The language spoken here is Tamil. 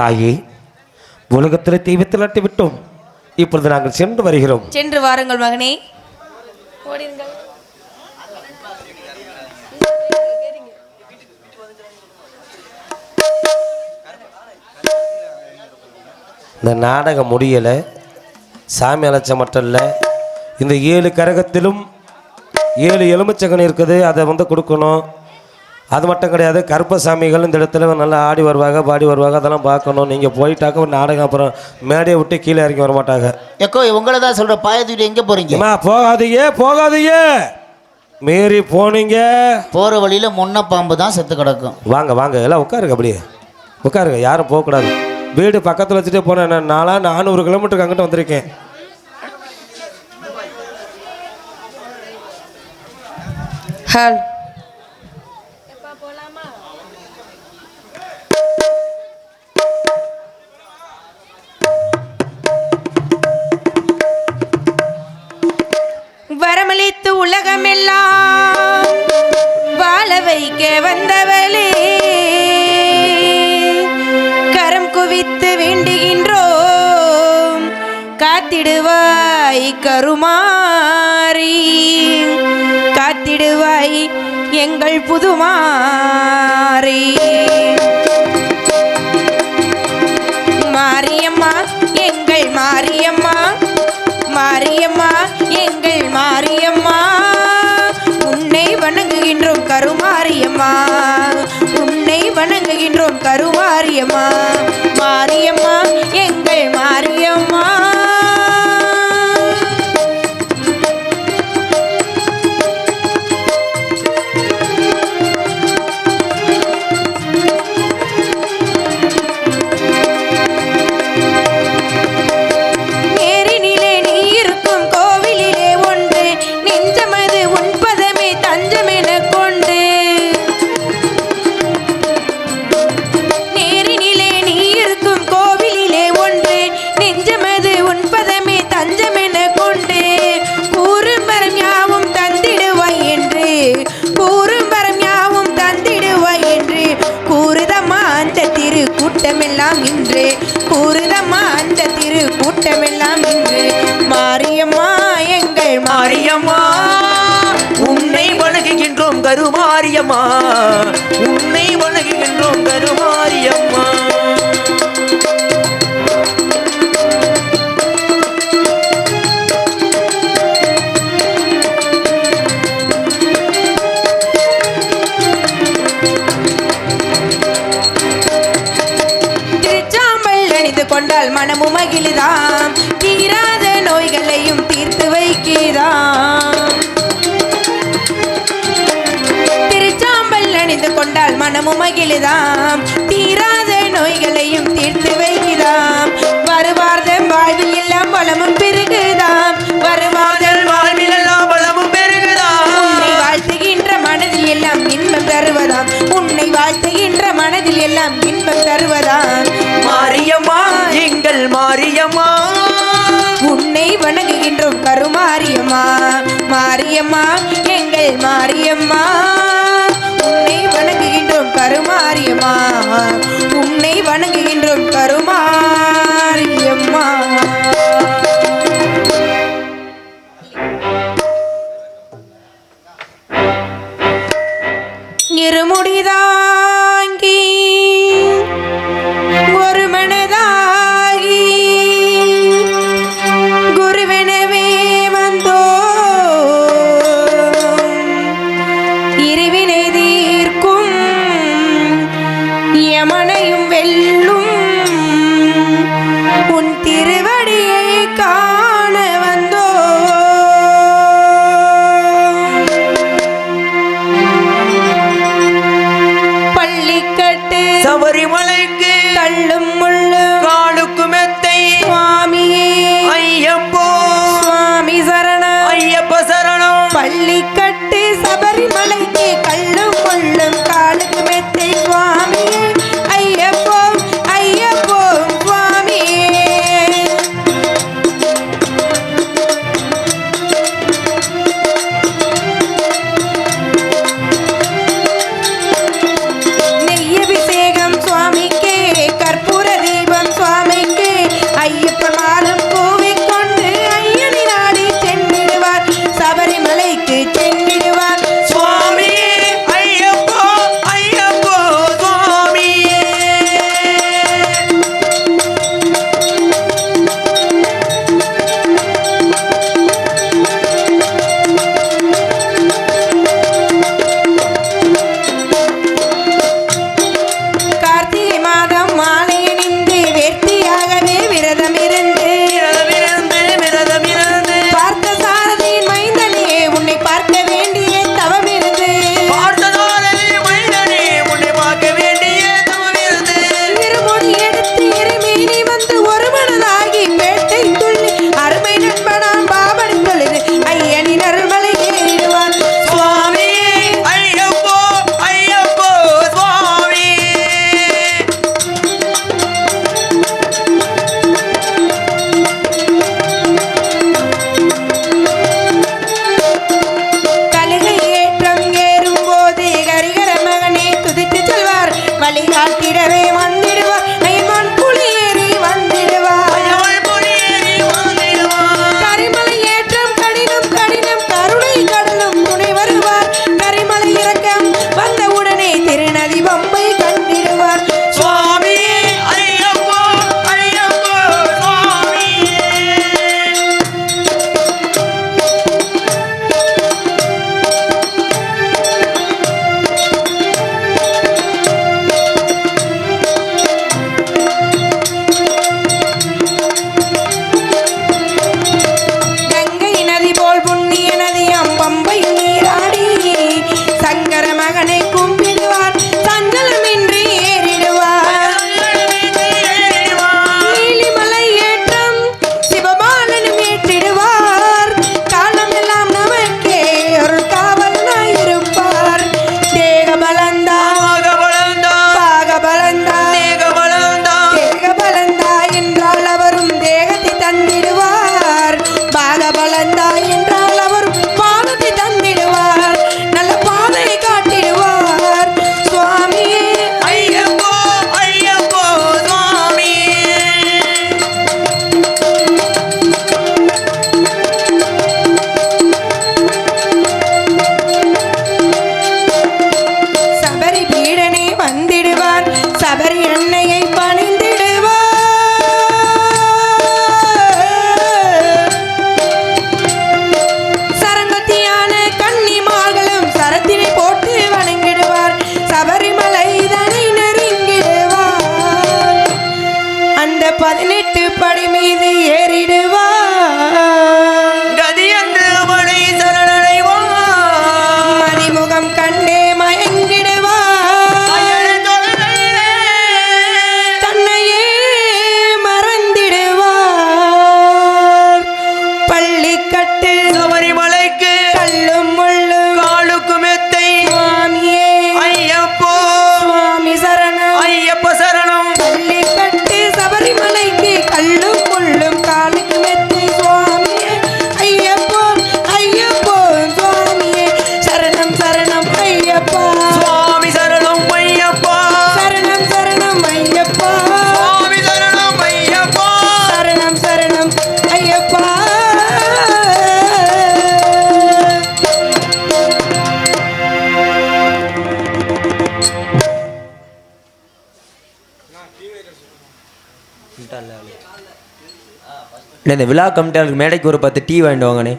தாயே உலகத்தில் தெய்வத்தில் நட்டு விட்டோம் இப்பொழுது நாங்கள் சென்று வருகிறோம். சென்று வாருங்கள் மகனே. ஓடிருங்கள் இந்த நாடகம் முடியலை. சாமி அழைச்ச மட்டும் இல்லை. இந்த ஏழு கரகத்திலும் ஏழு எலுமிச்சங்கன் இருக்குது. அதை வந்து கொடுக்கணும். அது மட்டும் கிடையாது கருப்பசாமிகள் இந்த இடத்துல நல்லா ஆடி வருவாங்க பாடி வருவாங்க அதெல்லாம் பார்க்கணும். நீங்கள் போயிட்டாக்க ஒரு நாடகம் அப்புறம் மேடையை விட்டு கீழே இறங்கி வர மாட்டாங்க எக்கோ உங்களை தான் சொல்ற பாயத்துக்கிட்ட எங்க போறீங்க? அம்மா போகாதீங்க போகாதீங்க. மீறி போனீங்க. போற வழியில முன்ன பாம்பு தான் செத்து கிடக்கும். வாங்க வாங்க எல்லாம் உட்காருங்க அப்படியே. உட்காருங்க யாரும் போகக்கூடாது. வீடு பக்கத்தில் வச்சுட்டு போனேன் நான் நாலா நானூறு கிலோமீட்டருக்கு அங்கிட்ட வந்திருக்கேன். ஹால். காத்திடுவாய் கருமாரி காத்திடுவாய் எங்கள் புதுமாறி. மாரியம்மா எங்கள் மாரியம்மா. மாரியம்மா எங்கள் மாரியம்மா. உன்னை வணங்குகின்றோம் கருமாரியம்மா. உன்னை வணங்குகின்றோம் கருமாரியம்மா. கருமாரியம்மா உன்னை வணங்குகின்றோம் கருமாரியம்மா. உன்னை வணங்குகின்றோம் கருமாரியம்மா. மனமும் மகிழுதாம் தீராத நோய்களையும் தீர்த்து வைக்கிறாம். வருவார்தம் வாழ்வில் எல்லாம் வளமும் பெருகுதாம். வருவார்தல் வாழ்வில் எல்லாம் வளமும் பெருகுதாம். உன்னை வாழ்த்துகின்ற மனதில் எல்லாம் இன்பம் தருவதாம். உன்னை வாழ்த்துகின்ற மனதில் எல்லாம் இன்பம் தருவதாம். மாரியம்மா எங்கள் மாரியம்மா. உன்னை வணங்குகின்றோம் கருமாரியம்மா. மாரியம்மா எங்கள் மாரியம்மா. কালী হাতে இந்த விழா கமிட்டியாளருக்கு மேடைக்கு ஒரு பத்து டீ வாங்கிட்டு வாங்கண்ணே.